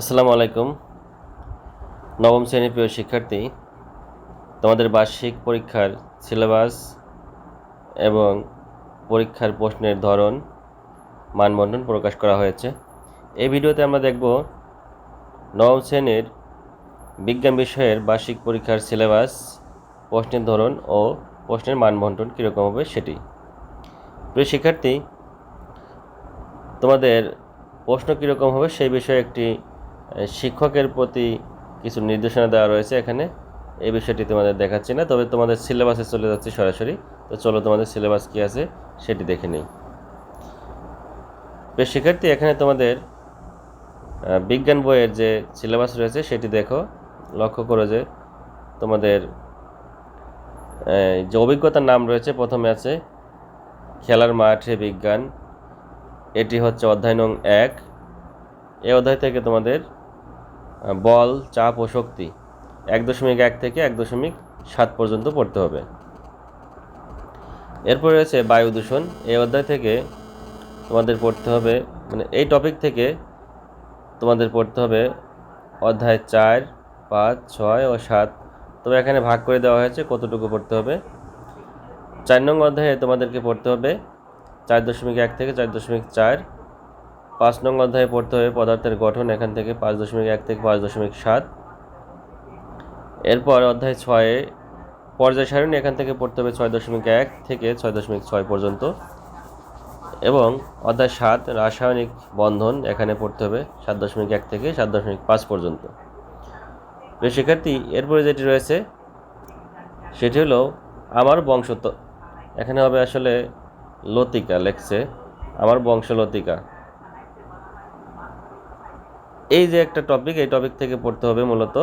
আসসালামু আলাইকুম। নবম শ্রেণির প্রিয় শিক্ষার্থী, তোমাদের বার্ষিক পরীক্ষার সিলেবাস এবং পরীক্ষার প্রশ্নের ধরন, মানবন্ধন প্রকাশ করা হয়েছে। এই ভিডিওতে আমরা দেখব নবম শ্রেণির বিজ্ঞান বিষয়ের বার্ষিক পরীক্ষার সিলেবাস, প্রশ্নের ধরন ও প্রশ্নের মানবন্ধন কীরকম হবে সেটি। প্রিয় শিক্ষার্থী, তোমাদের প্রশ্ন কীরকম হবে সেই বিষয়ে একটি শিক্ষকের প্রতি কিছু নির্দেশনা দেওয়া রয়েছে এখানে। এই বিষয়টি তোমাদের দেখাচ্ছি না, তবে তোমাদের সিলেবাসে চলে যাচ্ছে সরাসরি। তো চলো তোমাদের সিলেবাস কী আছে সেটি দেখে নিই। প্রিয় শিক্ষার্থী, এখানে তোমাদের বিজ্ঞান বইয়ের যে সিলেবাস রয়েছে সেটি দেখো। লক্ষ্য করো যে তোমাদের যে অভিজ্ঞতার নাম রয়েছে প্রথমে আছে খেলার মাঠে বিজ্ঞান, এটি হচ্ছে অধ্যায় নং এক। এই অধ্যায় থেকে তোমাদের বল, চাপ ও শক্তি। এক দশমিক এক থেকে এক দশমিক সাত পর্যন্ত পড়তে হবে। এরপর রয়েছে বায়ু দূষণ। এই অধ্যায় থেকে তোমাদের পড়তে হবে মানে এই টপিক থেকে তোমাদের পড়তে হবে অধ্যায় চার, পাঁচ, ছয় ও সাত। তবে এখানে ভাগ করে দেওয়া হয়েছে, কতটুকু পড়তে হবে? চার নং অধ্যায়ে তোমাদেরকে পড়তে হবে চার দশমিক এক থেকে চার দশমিক চার। পাঁচ নং অধ্যায়ে পড়তে হবে পদার্থের গঠন, এখান থেকে পাঁচ দশমিক এক থেকে পাঁচ দশমিক সাত। এরপর অধ্যায় ছয়ে পর্যায় সারণী, এখান থেকে পড়তে হবে ছয় দশমিক এক থেকে ছয় দশমিক ছয় পর্যন্ত। এবং অধ্যায় সাত, রাসায়নিক বন্ধন, এখানে পড়তে হবে সাত দশমিক এক থেকে সাত দশমিক পাঁচ পর্যন্ত। প্রিয় শিক্ষার্থী, এরপরে যেটি রয়েছে, সেটি হলো আমার বংশ তো এখানে হবে আসলে লতিকা লেখছে, আমার বংশ লতিকা এই যে একটা টপিক এই টপিক থেকে পড়তে হবে মূলত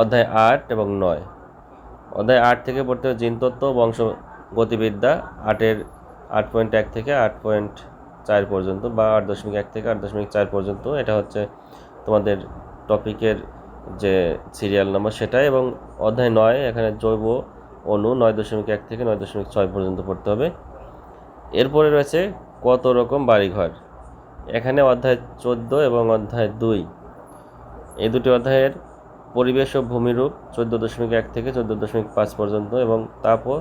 অধ্যায় আট এবং নয়। অধ্যায় আট থেকে পড়তে হবে জিনতত্ত্ব বংশ গতিবিদ্যা, আটের আট পয়েন্ট এক থেকে আট পয়েন্ট চার পর্যন্ত বা আট দশমিক এক থেকে আট দশমিক চার পর্যন্ত। এটা হচ্ছে তোমাদের টপিকের যে সিরিয়াল নাম্বার সেটা এবং অধ্যায় নয়, এখানে জৈব অণু নয় দশমিক এক থেকে নয় দশমিক ছয় পর্যন্ত পড়তে হবে। এরপরে রয়েছে কত রকম বাড়িঘর? এখানে অধ্যায় চোদ্দ এবং অধ্যায় দুই। এই দুটি অধ্যায়ের পরিবেশ ও ভূমিরূপ চোদ্দ দশমিক এক থেকে চোদ্দ দশমিক পাঁচ পর্যন্ত এবং তাপ ও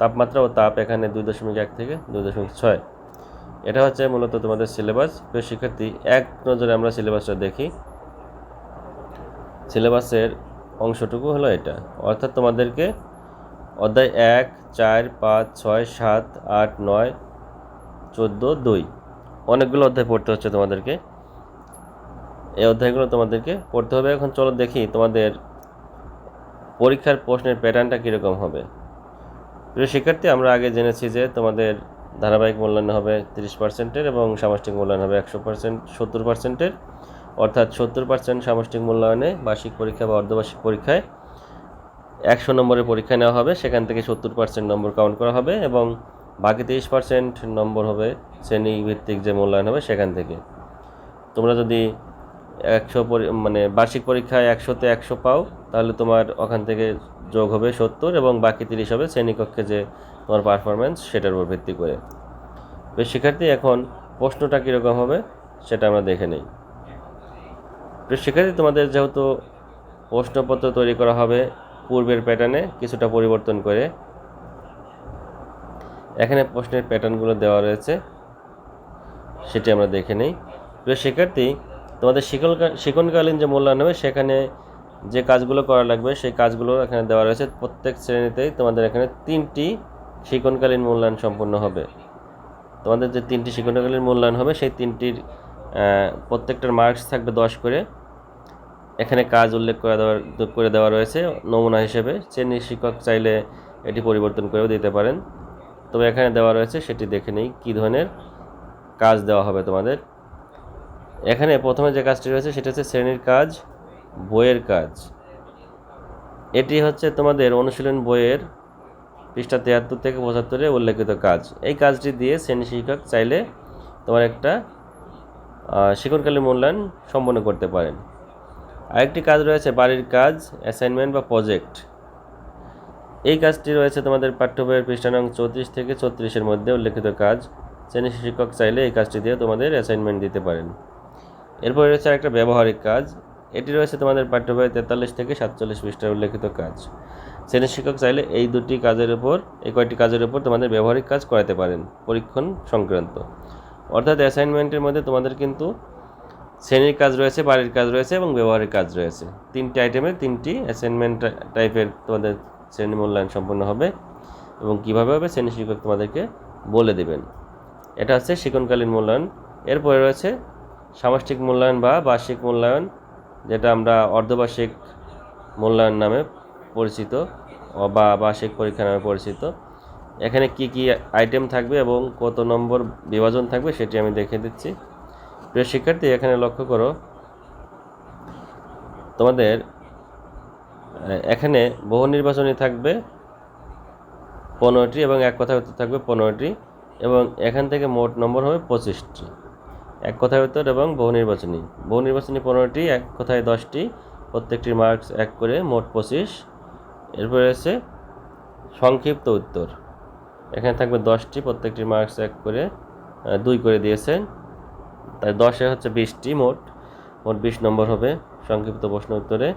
তাপমাত্রা ও তাপ এখানে দুই দশমিক এক থেকে দুই দশমিক ছয়। এটা হচ্ছে মূলত তোমাদের সিলেবাস। প্রিয় শিক্ষার্থী, এক নজরে আমরা সিলেবাসটা দেখি। সিলেবাসের অংশটুকু হলো এটা। অর্থাৎ তোমাদেরকে অধ্যায় এক, চার, পাঁচ, ছয়, সাত, আট, নয়, চোদ্দ, দুই অনেকগুলো অধ্যায় পড়তে হচ্ছে তোমাদেরকে। এই অধ্যায়গুলো তোমাদেরকে পড়তে হবে। এখন চলো দেখি তোমাদের পরীক্ষার প্রশ্নের প্যাটার্নটা কীরকম হবে। প্রিয় শিক্ষার্থী, আমরা আগে জেনেছি যে তোমাদের ধারাবাহিক মূল্যায়ন হবে তিরিশ পার্সেন্টের এবং সামষ্টিক মূল্যায়ন হবে একশো পার্সেন্ট সত্তর পার্সেন্টের অর্থাৎ সত্তর পার্সেন্ট সামষ্টিক মূল্যায়নে বার্ষিক পরীক্ষা বা অর্ধবার্ষিক পরীক্ষায় একশো নম্বরের পরীক্ষা নেওয়া হবে। সেখান থেকে সত্তর পার্সেন্ট নম্বর কাউন্ট করা হবে এবং বাকি তিরিশ পার্সেন্ট নম্বর হবে শ্রেণি ভিত্তিক যে মূল্যায়ন হবে সেখান থেকে। তোমরা যদি একশো মানে বার্ষিক পরীক্ষায় একশোতে একশো পাও, তাহলে তোমার ওখান থেকে যোগ হবে সত্তর এবং বাকি তিরিশ হবে শ্রেণীকক্ষে যে তোমার পারফরমেন্স সেটার উপর ভিত্তি করে। বেশ, শিক্ষার্থী, এখন প্রশ্নটা কীরকম হবে সেটা আমরা দেখে নিই। প্রিয় শিক্ষার্থী, তোমাদের যেহেতু প্রশ্নপত্র তৈরি করা হবে পূর্বের প্যাটার্নে কিছুটা পরিবর্তন করে এখানে প্রশ্নের প্যাটার্নগুলো দেওয়া রয়েছে। সেটি আমরা দেখে নিই। প্রিয় শিক্ষার্থী, তোমাদের শিকল শিকনকালীন যে মূল্যায়ন হবে, সেখানে যে কাজগুলো করা লাগবে, সেই কাজগুলো এখানে দেওয়া রয়েছে। প্রত্যেক শ্রেণীতেই তোমাদের এখানে তিনটি শিকনকালীন মূল্যায়ন সম্পূর্ণ হবে। তোমাদের যে তিনটি শিকনকালীন মূল্যায়ন হবে, সেই তিনটির প্রত্যেকটার মার্কস থাকবে দশ করে। এখানে কাজ উল্লেখ করে দেওয়ার, করে দেওয়া রয়েছে, নমুনা হিসেবে। শ্রেণি শিক্ষক চাইলে এটি পরিবর্তন করেও দিতে পারেন। তবে এখানে দেওয়া রয়েছে, সেটি দেখে নেই কী ধরনের কাজ দেওয়া হবে তোমাদের। এখানে প্রথমে যে কাজটি রয়েছে, সেটা হচ্ছে শ্রেণির কাজ, বইয়ের কাজ। এটি হচ্ছে তোমাদের অনুশীলন বইয়ের পৃষ্ঠা তিয়াত্তর থেকে পঁচাত্তরে উল্লেখিত কাজ। এই কাজটি দিয়ে শ্রেণি শিক্ষক চাইলে তোমার একটা শিক্ষণকালীন মূল্যায়ন সম্পন্ন করতে পারেন। আরেকটি কাজ রয়েছে বাড়ির কাজ অ্যাসাইনমেন্ট বা প্রজেক্ট এই কাজটি রয়েছে তোমাদের পাঠ্য বইয়ের পৃষ্ঠা নং চৌত্রিশ থেকে ছত্রিশের মধ্যে উল্লেখিত কাজ। শ্রেণি শিক্ষক চাইলে এই কাজটি দিয়ে তোমাদের অ্যাসাইনমেন্ট দিতে পারেন। এরপরে রয়েছে একটা ব্যবহারিক কাজ। এটি রয়েছে তোমাদের পাঠ্যবই তেতাল্লিশ থেকে সাতচল্লিশ পৃষ্ঠার উল্লেখিত কাজ। শ্রেণি শিক্ষক চাইলে এই দুটি কাজের উপর, এই কয়েকটি কাজের উপর তোমাদের ব্যবহারিক কাজ করাতে পারেন পরীক্ষণ সংক্রান্ত। অর্থাৎ অ্যাসাইনমেন্টের মধ্যে তোমাদের কিন্তু শ্রেণির কাজ রয়েছে, বাড়ির কাজ রয়েছে এবং ব্যবহারিক কাজ রয়েছে। তিনটি আইটেমের তিনটি অ্যাসাইনমেন্ট টাইপের তোমাদের শ্রেণি মূল্যায়ন সম্পন্ন হবে এবং কীভাবে হবে শ্রেণি শিক্ষক তোমাদেরকে বলে দেবেন। এটা হচ্ছে শিক্ষণকালীন মূল্যায়ন। এরপরে রয়েছে সামষ্টিক মূল্যায়ন বা বার্ষিক মূল্যায়ন, যেটা আমরা অর্ধবার্ষিক মূল্যায়ন নামে পরিচিত বা বার্ষিক পরীক্ষা নামে পরিচিত। এখানে কি কি আইটেম থাকবে এবং কত নম্বর বিভাজন থাকবে সেটি আমি দেখে দিচ্ছি। প্রিয় শিক্ষার্থী, এখানে লক্ষ্য করো। তোমাদের এখানে বহু নির্বাচনী থাকবে পনেরোটি এবং এক উত্তর থাকবে পনেরোটি এবং এখান থেকে মোট নম্বর হবে পঁচিশটি। এক কথায় উত্তর এবং বহু নির্বাচনী। বহু নির্বাচনী পনেরোটি, এক কথায় দশটি, প্রত্যেকটির মার্কস এক করে মোট পঁচিশ। এরপরে আছে সংক্ষিপ্ত উত্তর। এখানে থাকবে দশটি, প্রত্যেকটির মার্কস এক করে দুই করে দিয়েছেন। তাই দশে হচ্ছে বিশটি মোট। মোট বিশ নম্বর হবে সংক্ষিপ্ত প্রশ্ন উত্তরে।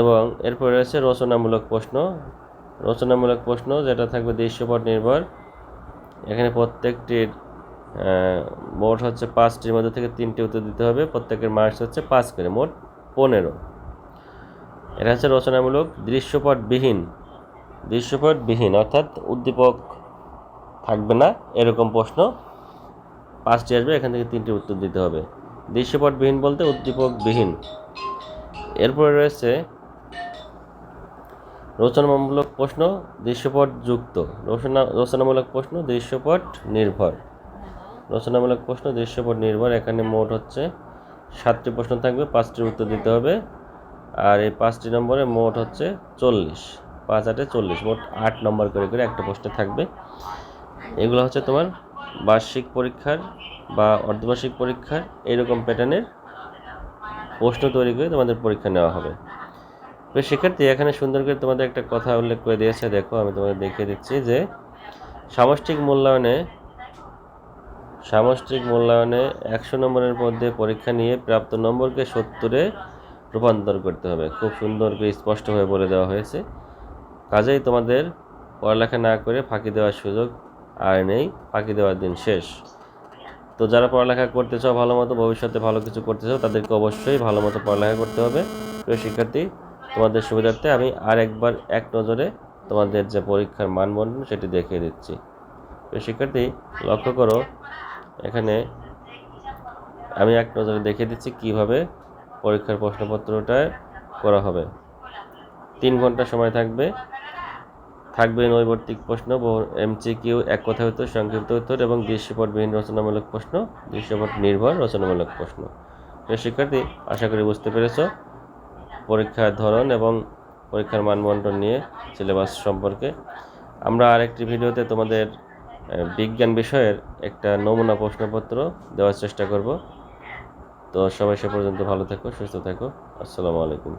এবং এরপরে রয়েছে রচনামূলক প্রশ্ন। রচনামূলক প্রশ্ন যেটা থাকবে দৃশ্যপট নির্ভর। এখানে প্রত্যেকটির মোট হচ্ছে পাঁচটির মধ্যে থেকে তিনটি উত্তর দিতে হবে। প্রত্যেকের মার্কস হচ্ছে পাঁচ করে, মোট পনেরো। এটা হচ্ছে রচনামূলক দৃশ্যপটবিহীন। দৃশ্যপটবিহীন, অর্থাৎ উদ্দীপক থাকবে না, এরকম প্রশ্ন। পাঁচটি আসবে, এখান থেকে তিনটি উত্তর দিতে হবে। দৃশ্যপটবিহীন বলতে উদ্দীপকবিহীন। এরপরে রয়েছে রচনামূলক প্রশ্ন, দৃশ্যপট যুক্ত। রচনা, রচনামূলক প্রশ্ন, দৃশ্যপট নির্ভর। রচনামূলক প্রশ্ন, দৃশ্যপট নির্ভর, এখানে মোট হচ্ছে সাতটি প্রশ্ন থাকবে, পাঁচটির উত্তর দিতে হবে। আর এই পাঁচটি নম্বরে মোট হচ্ছে চল্লিশ, পাঁচ আটে চল্লিশ, মোট আট নম্বর করে করে একটা প্রশ্নে থাকবে। এগুলো হচ্ছে তোমার বার্ষিক পরীক্ষার বা অর্ধবার্ষিক পরীক্ষার এইরকম প্যাটার্নের প্রশ্ন তৈরি করে তোমাদের পরীক্ষা নেওয়া হবে। তো শিক্ষার্থী, এখানে সুন্দর করে তোমাদের একটা কথা উল্লেখ করে দিয়েছে, দেখো আমি তোমাদের দেখিয়ে দিচ্ছি যে সামষ্টিক মূল্যায়নে সামষ্টিক মূল্যায়নে একশো নম্বরের মধ্যে পরীক্ষা নিয়ে প্রাপ্ত নম্বরকে সত্তরে রূপান্তর করতে হবে। খুব সুন্দর করে স্পষ্টভাবে বলে দেওয়া হয়েছে। কাজেই তোমাদের পড়ালেখা না করে ফাঁকি দেওয়ার সুযোগ আর নেই, ফাঁকি দেওয়ার দিন শেষ। তো যারা পড়ালেখা করতে চাও, ভালো মতো ভবিষ্যতে ভালো কিছু করতে চাও, তাদেরকে অবশ্যই ভালো মতো পড়ালেখা করতে হবে। প্রিয় শিক্ষার্থী তোমাদের সুবিধার্থে আমি আর একবার এক নজরে তোমাদের যে পরীক্ষার মানবন্ধন সেটি দেখিয়ে দিচ্ছি। প্রিয় শিক্ষার্থী, লক্ষ্য করো, এখানে আমি এক নজরে দেখিয়ে দিচ্ছি কীভাবে পরীক্ষার প্রশ্নপত্রটা করা হবে। তিন ঘণ্টা সময় থাকবে। থাকবে নৈবর্তিক প্রশ্ন এমসিকিউ, এক কথায় উত্তর, সংক্ষিপ্ত উত্তর এবং দৃশ্যপটবিহীন রচনামূলক প্রশ্ন, দৃশ্যপট নির্ভর রচনামূলক প্রশ্ন। শিক্ষার্থী, আশা করি বুঝতে পেরেছ। পরীক্ষার ধরন এবং পরীক্ষার মানবন্টন নিয়ে সিলেবাস সম্পর্কে। আমরা আরেকটি ভিডিওতে তোমাদের বিজ্ঞান বিষয়ের একটা নমুনা প্রশ্নপত্র দেওয়ার চেষ্টা করব। তো সবাই সে পর্যন্ত ভালো থেকো, সুস্থ থেকো। আসসালামু আলাইকুম।